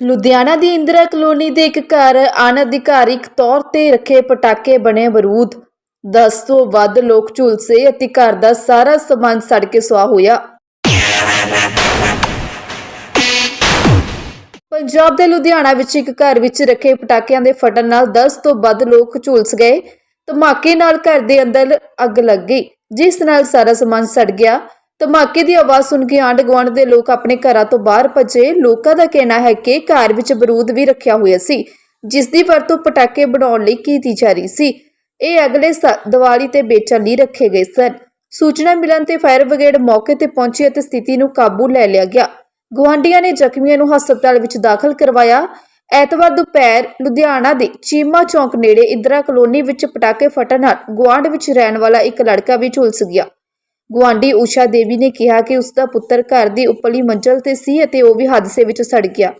ਲੁਧਿਆਣਾ ਦੀ Indira colony ਦੇ ਇੱਕ ਘਰ ਅਣਅਧਿਕਾਰਿਕ ਤੌਰ ਤੇ ਰੱਖੇ ਪਟਾਕੇ ਬਣੇ ਬਰੂਦ 10 ਤੋਂ ਵੱਧ ਲੋਕ ਝੁਲਸੇ ਅਤੇ ਘਰ ਦਾ ਸਾਰਾ ਸਮਾਨ ਸੜ ਕੇ ਸੁਆਹ ਹੋਇਆ। ਪੰਜਾਬ ਦੇ ਲੁਧਿਆਣਾ ਵਿੱਚ ਇੱਕ ਘਰ ਵਿੱਚ ਰੱਖੇ ਪਟਾਕਿਆਂ ਦੇ ਫਟਣ ਨਾਲ 10 ਤੋਂ ਵੱਧ ਲੋਕ ਝੁਲਸ ਗਏ। ਧਮਾਕੇ ਨਾਲ ਘਰ ਦੇ ਅੰਦਰ ਅੱਗ ਲੱਗ ਗਈ, ਜਿਸ ਨਾਲ ਸਾਰਾ ਸਮਾਨ ਸੜ ਗਿਆ। ਧਮਾਕੇ ਦੀ ਆਵਾਜ਼ ਸੁਣ ਕੇ ਆਂਢ ਗੁਆਂਢ ਦੇ ਲੋਕ ਆਪਣੇ ਘਰਾਂ ਤੋਂ ਬਾਹਰ ਭੱਜੇ। ਲੋਕਾਂ ਦਾ ਕਹਿਣਾ ਹੈ ਕਿ ਘਰ ਵਿੱਚ ਬਰੂਦ ਵੀ ਰੱਖਿਆ ਹੋਇਆ ਸੀ, ਜਿਸ ਦੀ ਵਰਤੋਂ ਪਟਾਕੇ ਬਣਾਉਣ ਲਈ ਕੀਤੀ ਜਾ ਰਹੀ ਸੀ। ਇਹ ਅਗਲੇ ਸ- ਦੀਵਾਲੀ ਤੇ ਵੇਚਣ ਲਈ ਰੱਖੇ ਗਏ ਸਨ। ਸੂਚਨਾ ਮਿਲਣ ਤੇ ਫਾਇਰ ਬ੍ਰਿਗੇਡ ਮੌਕੇ ਤੇ ਪਹੁੰਚੀ ਅਤੇ ਸਥਿਤੀ ਨੂੰ ਕਾਬੂ ਲੈ ਲਿਆ ਗਿਆ। ਗੁਆਂਢੀਆਂ ਨੇ ਜ਼ਖਮੀਆਂ ਨੂੰ ਹਸਪਤਾਲ ਵਿੱਚ ਦਾਖਲ ਕਰਵਾਇਆ। ਐਤਵਾਰ ਦੁਪਹਿਰ ਲੁਧਿਆਣਾ ਦੇ ਚੀਮਾ ਚੌਂਕ ਨੇੜੇ ਇੰਦਰਾ ਕਲੋਨੀ ਵਿੱਚ ਪਟਾਕੇ ਫਟਣ ਨਾਲ ਗੁਆਂਢ ਵਿੱਚ ਰਹਿਣ ਵਾਲਾ ਇੱਕ ਲੜਕਾ ਵੀ ਝੁਲਸ ਗਿਆ। ਗੁਆਂਢੀ ਊਸ਼ਾ ਦੇਵੀ ਨੇ ਕਿਹਾ ਕਿ ਉਸ ਦਾ ਪੁੱਤਰ ਘਰ ਦੀ ਉੱਪਰਲੀ ਮੰਜ਼ਲ ਤੇ ਸੀ ਅਤੇ ਉਹ ਵੀ ਹਾਦਸੇ ਵਿੱਚ ਸੜ ਗਿਆ।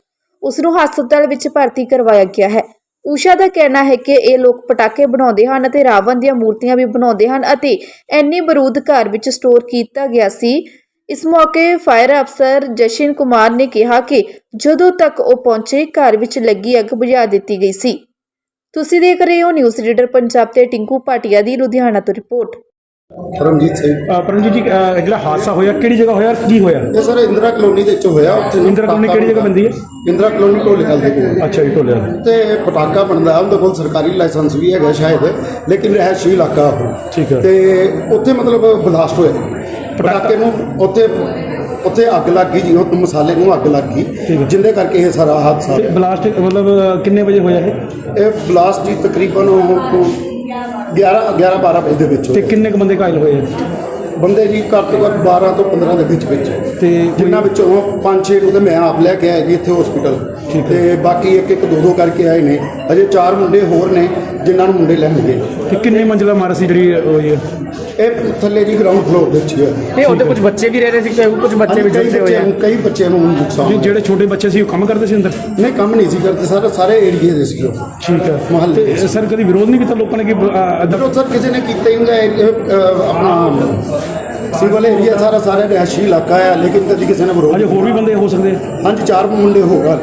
ਉਸ ਨੂੰ ਹਸਪਤਾਲ ਵਿੱਚ ਭਰਤੀ ਕਰਵਾਇਆ ਗਿਆ ਹੈ। ਊਸ਼ਾ ਦਾ ਕਹਿਣਾ ਹੈ ਕਿ ਇਹ ਲੋਕ ਪਟਾਕੇ ਬਣਾਉਂਦੇ ਹਨ ਅਤੇ ਰਾਵਣ ਦੀਆਂ ਮੂਰਤੀਆਂ ਵੀ ਬਣਾਉਂਦੇ ਹਨ ਅਤੇ ਐਨੀ ਬਰੂਦ ਘਰ ਵਿੱਚ ਸਟੋਰ ਕੀਤਾ ਗਿਆ ਸੀ। ਇਸ ਮੌਕੇ ਫਾਇਰ ਅਫਸਰ ਜਸ਼ਨ ਕੁਮਾਰ ਨੇ ਕਿਹਾ ਕਿ ਜਦੋਂ ਤੱਕ ਉਹ ਪਹੁੰਚੇ, ਘਰ ਵਿੱਚ ਲੱਗੀ ਅੱਗ ਬੁਝਾ ਦਿੱਤੀ ਗਈ ਸੀ। ਤੁਸੀਂ ਦੇਖ ਰਹੇ ਹੋ ਨਿਊਜ਼ ਰੀਡਰ ਪੰਜਾਬ ਤੇ ਟਿੰਕੂ ਭਾਟੀਆ ਦੀ ਲੁਧਿਆਣਾ ਤੋਂ ਰਿਪੋਰਟ। ਪਰਮਜੀਤ ਸਿੰਘ। ਅ, ਪਰਮਜੀਤ ਜੀ ਅ, ਜਿਹੜਾ ਹਾਦਸਾ ਹੋਇਆ ਕਿਹੜੀ ਜਗ੍ਹਾ ਹੋਇਆ ਕੀ ਹੋਇਆ? ਇਹ ਸਰ ਇੰਦਰਾ ਕਲੋਨੀ ਦੇ ਵਿੱਚ ਹੋਇਆ ਉੱਥੇ ਨਾ ਇੰਦਰਾ ਕਲੋਨੀ ਕਿਹੜੀ ਜਗ੍ਹਾ ਪੈਂਦੀ ਹੈ? ਇੰਦਰਾ ਕਲੋਨੀ ਢੋਲੇਵਾਲ ਦੇ ਕੋਲ। ਅੱਛਾ ਜੀ ਢੋਲਿਆ ਤੇ ਪਟਾਕਾ ਬਣਦਾ ਉਹਦੇ ਕੋਲ ਸਰਕਾਰੀ ਲਾਇਸੈਂਸ ਵੀ ਹੈਗਾ ਸ਼ਾਇਦ ਲੇਕਿਨ ਰਹਿਸ਼ੀ ਇਲਾਕਾ ਉਹ। ਠੀਕ ਹੈ। ਤੇ ਉੱਥੇ ਮਤਲਬ ਬਲਾਸਟ ਹੋਇਆ। ਪਟਾਕੇ ਨੂੰ ਉੱਥੇ ਉੱਥੇ ਅੱਗ ਲੱਗ ਗਈ ਜੀ ਉਹ ਮਸਾਲੇ ਨੂੰ ਅੱਗ ਲੱਗ ਗਈ। ਜਿੰਦੇ ਕਰਕੇ ਇਹ ਸਾਰਾ ਹਾਦਸਾ ਤੇ ਬਲਾਸਟ ਮਤਲਬ ਕਿੰਨੇ ਵਜੇ ਹੋਇਆ ਇਹ? ਇਹ ਬਲਾਸਟ ਜੀ ਤਕਰੀਬਨ ਉਹ 11 11 12 ਵਜੇ ਦੇ ਵਿੱਚ ਤੇ ਹੋਇਆ। ਕਿੰਨੇ ਕੁ ਬੰਦੇ ਘਾਇਲ ਹੋਏ ਆ? ਬੰਦੇ ਜੀ ਘੱਟ ਤੋਂ ਘੱਟ 12 ਤੋਂ 15 ਦੇ ਵਿੱਚ ਵਿੱਚ ਤੇ ਜਿਨ੍ਹਾਂ ਕੋਈ- ਵਿੱਚੋਂ ਪੰਜ ਛੇ ਨੂੰ ਤੇ ਮੈਂ ਆਪ ਲੈ ਕੇ ਆਇਆ ਜੀ ਇੱਥੇ ਹਸਪੀਟਲ। ਤੇ ਬਾਕੀ ਇੱਕ ਇੱਕ ਦੋ ਦੋ ਕਰਕੇ ਆਏ ਨੇ। ਅਜੇ ਚਾਰ ਮੁੰਡੇ ਹੋਰ ਨੇ ਜਿਨ੍ਹਾਂ ਨੂੰ ਮੁੰਡੇ ਲੈਣਗੇ। ਤੇ ਕਿੰਨੇ ਮੰਜ਼ਿਲਾ ਮਾਰ ਸੀ ਜਿਹੜੀ ਹੋਈ ਹੈ ਇਹ ਥੱਲੇ ਜੀ ਗਰਾਊਂਡ ਫਲੋਰ ਦੇ ਵਿੱਚ ਹੀ ਨਹੀਂ ਉਹਦੇ ਕੁਝ ਬੱਚੇ ਵੀ ਰਹਿ ਰਹੇ ਸੀ ਤੇ ਕੁਝ ਬੱਚੇ ਵੀ ਝੁਲਸੇ ਹੋਏ ਆ। ਨੂੰ ਕਈ ਬੱਚਿਆਂ ਨੂੰ ਨੁਕਸਾਨ ਜਿਹੜੇ ਛੋਟੇ ਬੱਚੇ ਸੀ ਉਹ ਕੰਮ ਕਰਦੇ ਸੀ ਅੰਦਰ? ਨਹੀਂ ਕੰਮ ਨਹੀਂ ਸੀ ਕਰਦੇ ਸਾਰੇ ਸਾਰੇ ਏਰੀਏ ਦੇ ਸੀ ਉਹ। ਠੀਕ ਹੈ। ਮੁਹੱਲੇ ਦੇ ਸਰ ਕਦੀ ਵਿਰੋਧ ਨਹੀਂ ਕੀਤਾ ਲੋਕਾਂ ਨੇ ਕਿ ਅ, ਅੱਧਾ ਜਦੋਂ ਸਰ ਕਿਸੇ ਨੇ ਕੀਤਾ ਹੀ ਨਹੀਂ ਆਪਣਾ ਸਿਵਲ ਏਰੀਆ ਸਾਰਾ ਸਾਰਾ ਰਿਹਾਇਸ਼ੀ ਇਲਾਕਾ ਹੈ ਲੇਕਿਨ ਕਦੀ ਕਿਸੇ ਨੇ ਵਿਰੋਧ ਅਜੇ ਹੋਰ ਵੀ ਬੰਦੇ ਹੋ ਸਕਦੇ ਆ? ਹਾਂਜੀ ਚਾਰ ਮੁੰਡੇ ਹੋਗਾ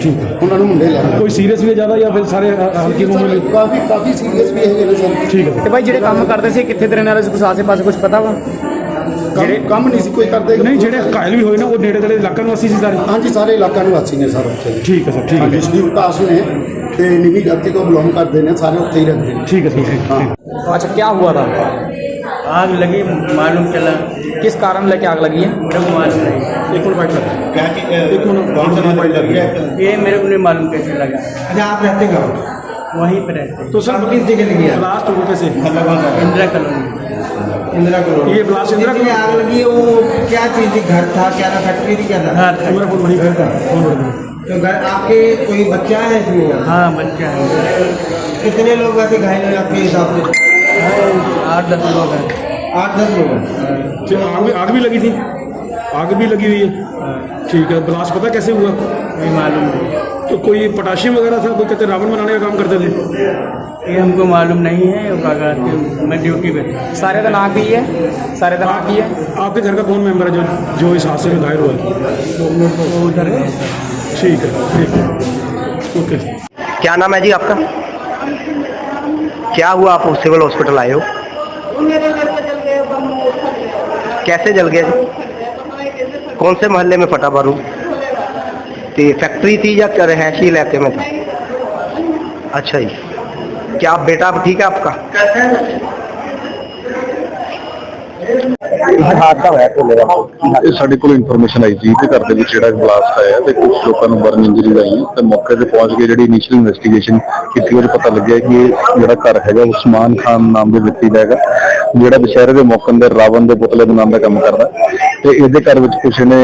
ਠੀਕ ਹੈ ਉਹਨਾਂ ਨੂੰ ਮੁੰਡੇ ਲੈਣੇ ਕੋਈ ਸੀਰੀਅਸ ਵੀ ਹੈ ਜ਼ਿਆਦਾ ਜਾਂ ਫਿਰ ਸਾਰੇ ਅ, ਹਲਕੀ ਮਾਮੂਲੀ ਸਰ, ਕਾਫੀ ਕਾਫੀ ਸੀਰੀਅਸ ਵੀ ਹੈਗੇ ਨੇ ਸਰ ਠੀਕ ਹੈ ਤੇ ਭਾਈ ਜਿਹੜੇ ਕੰਮ ਕਰਦੇ ਸੀ ਕਿੱਥੇ ਦੇ ਰਹਿਣ ਵਾਲੇ ਸੀ ਕੁਛ ਆਸੇ ਪਾਸੇ ਕੁਝ ਪਤਾ ਵਾ ਕੰਮ ਕੰਮ ਨਹੀਂ ਸੀ ਕੋਈ ਕਰਦੇ ਨਹੀਂ ਜਿਹੜੇ ਘਾਇਲ ਵੀ ਹੋਏ ਨਾ ਉਹ ਨੇੜੇ ਤੇੜੇ ਇਲਾਕਿਆਂ ਨੂੰ ਅਸੀਂ ਸੀ ਸਾਰੇ ਹਾਂਜੀ ਸਾਰੇ ਇਲਾਕਾ ਨਿਵਾਸੀ ਨੇ ਸਾਰੇ ਉੱਥੇ ਠੀਕ ਹੈ ਸਰ ਠੀਕ ਹੈ ਹਾਂਜੀ ਸ਼ਰੀਫ ਕਾਸ ਨੇ ਤੇ ਨੀਵੀਂ ਜਾਤੀ ਤੋਂ ਬਿਲੋਂਗ ਕਰਦੇ ਨੇ ਸਾਰੇ ਉੱਥੇ ਹੀ ਰਹਿੰਦੇ ਨੇ ਠੀਕ ਹੈ ਸਰ ਠੀਕ ਹੈ अच्छा क्या हुआ था आग लगी मालूम चला। किस कारण लग आग लगी है? मेरे को मालूम नहीं एक मिनट ये मेरे को नहीं मालूम कैसे लगा। अच्छा आप रहते हैं वहीं पर रहते तो सर किस जगह लगी है लास्ट होने से। इंदिरा कॉलोनी। इंदिरा कॉलोनी। ये तो कॉलोनी। आग लगी वो क्या चीज़ थी? घर था क्या था? फैक्ट्री थी क्या था? हाँ पूरा वही घर था। तो घर आपके कोई बच्चा है इसमें? हाँ बच्चा है। कितने लोग वैसे घायल हुए आपके हिसाब से? आठ दस लोग हैं। आठ दस लोग हैं। फिर आग भी आग भी लगी थी? आग भी लगी हुई है? ठीक है ब्लास्ट पता कैसे हुआ? कोई मालूम नहीं। तो कोई पोटाशियम वगैरह था? कोई कहते रावण बनाने का काम करते थे? ये हमको मालूम नहीं है हैं, मैं ड्यूटी पे। था। सारे दिन आग गई है? सारे दिन आग गई है? आपके घर का कौन मेंबर है जो जो इस हादसे में घायल हुआ है? उधर ठीक है ठीक है। ओके। क्या नाम है जी आपका? क्या हुआ आप सिविल हॉस्पिटल आए हो? कैसे जल गए? कौन से मोहल्ले में फटा बारूद? तो फैक्ट्री थी या रहायशी इलाके में था? अच्छा जी। क्या बेटा ठीक है आपका? ਹਾਦਸਾ ਇਹ ਸਾਡੇ ਕੋਲ ਇਨਫੋਰਮੇਸ਼ਨ ਆਈ ਸੀ ਕਿ ਘਰ ਦੇ ਵਿੱਚ ਜਿਹੜਾ ਬਲਾਸਟ ਆਇਆ ਤੇ ਕੁਝ ਲੋਕਾਂ ਨੂੰ ਬਰਨ ਇੰਜਰੀ ਆਈ ਤੇ ਮੌਕੇ ਤੇ ਪਹੁੰਚ ਕੇ ਜਿਹੜੀ ਇਨੀਸ਼ੀਅਲ ਇਨਵੈਸਟੀਗੇਸ਼ਨ ਕੀਤੀ ਉਹਦੇ ਪਤਾ ਲੱਗਿਆ ਕਿ ਜਿਹੜਾ ਘਰ ਹੈਗਾ ਉਸਮਾਨ ਖਾਨ ਨਾਮ ਦੇ ਵਿਅਕਤੀ ਦਾ ਹੈਗਾ, ਜਿਹੜਾ ਦੁਸ਼ਹਿਰੇ ਦੇ ਮੌਕੇ ਦੇ ਰਾਵਣ ਦੇ ਪੁਤਲੇ ਬਣਾਉਣ ਦਾ ਕੰਮ ਕਰਦਾ ਤੇ ਇਹਦੇ ਘਰ ਵਿੱਚ ਕੁਝ ਨੇ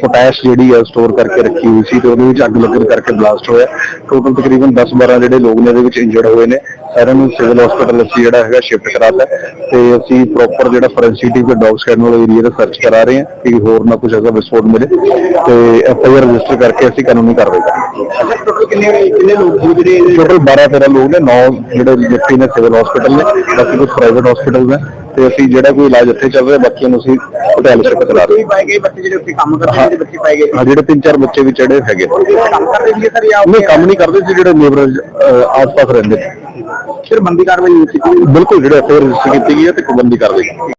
ਪੋਟਾਸ਼ ਜਿਹੜੀ ਆ ਸਟੋਰ ਕਰਕੇ ਰੱਖੀ ਹੋਈ ਸੀ ਤੇ ਉਹਦੇ ਵਿੱਚ ਅੱਗ ਲੱਗਣ ਕਰਕੇ ਬਲਾਸਟ ਹੋਇਆ। ਟੋਟਲ ਤਕਰੀਬਨ 10-12 ਜਿਹੜੇ ਲੋਕ ਨੇ ਇਹਦੇ ਵਿੱਚ ਇੰਜਰਡ ਹੋਏ ਨੇ। ਇਹਨਾਂ ਨੂੰ ਸਿਵਲ ਹਸਪੀਟਲ ਅਸੀਂ ਜਿਹੜਾ ਹੈਗਾ ਸ਼ਿਫਟ ਕਰਾਤਾ ਤੇ ਅਸੀਂ ਪ੍ਰੋਪਰ ਜਿਹੜਾ ਫੋਰੈਂਸਿਕ ਟੀਮ ਤੇ ਡੌਗ ਸਕੈਨ ਵਾਲਾ ਏਰੀਆ ਦਾ ਸਰਚ ਕਰਾ ਰਹੇ ਹਾਂ ਕਿ ਹੋਰ ਨਾ ਕੁਝ ਐਸਾ ਵਿਸਫੋਟ ਮਿਲੇ ਤੇ ਐਫ ਆਈ ਆਰ ਰਜਿਸਟਰ ਕਰਕੇ ਅਸੀਂ ਕਾਨੂੰਨੀ ਕਾਰਵਾਈ ਕਰਾਂਗੇ। ਟੋਟਲ ਕਿੰਨੇ ਕਿੰਨੇ ਲੋਕ ਜਿਹੜੇ ਟੋਟਲ 12 13 ਲੋਕ ਨੇ ਨੌ ਜਿਹੜੇ ਜਿੱਥੇ ਨੇ ਸਿਵਲ ਹਸਪੀਟਲ ਨੇ ਬਾਕੀ ਕੁਝ ਪ੍ਰਾਈਵੇਟ ਹਸਪੀਟਲ ਨੇ। ਤੇ ਅਸੀਂ ਜਿਹੜਾ ਕੋਈ ਇਲਾਜ ਇੱਥੇ ਚੱਲ ਰਿਹਾ ਬਾਕੀਆਂ ਨੂੰ ਅਸੀਂ ਪਟਿਆਲੇ ਸ਼ਿਫਟ ਕਰਾ ਰਹੇ ਪਾਏ ਗਏ ਬੱਚੇ ਜਿਹੜੇ ਉੱਥੇ ਕੰਮ ਕਰਦੇ ਹਾਂ। ਜਿਹੜੇ ਬੱਚੇ ਪਾਏ ਗਏ ਹਾਂ ਜਿਹੜੇ ਤਿੰਨ ਚਾਰ ਬੱਚੇ ਵੀ ਚੜੇ ਹੈਗੇ। ਕੰਮ ਕਰਦੇ ਸੀਗੇ ਸਰ ਜਾਂ ਨਹੀਂ ਕੰਮ ਨਹੀਂ ਕਰਦੇ ਸੀ ਜਿਹੜੇ ਲੇਬਰ ਆਸ-ਪਾਸ ਰਹਿੰਦੇ। ਨੇ ਫਿਰ ਬੰਦੀ ਕਾਰਵਾਈ ਕੀਤੀ। ਬਿਲਕੁਲ ਜਿਹੜੇ ਇੱਥੇ ਰਜਿਸਟਰ ਕੀਤੀ ਗਈ ਹੈ ਤੇ ਪਾਬੰਦੀ ਕਰ ਲਈ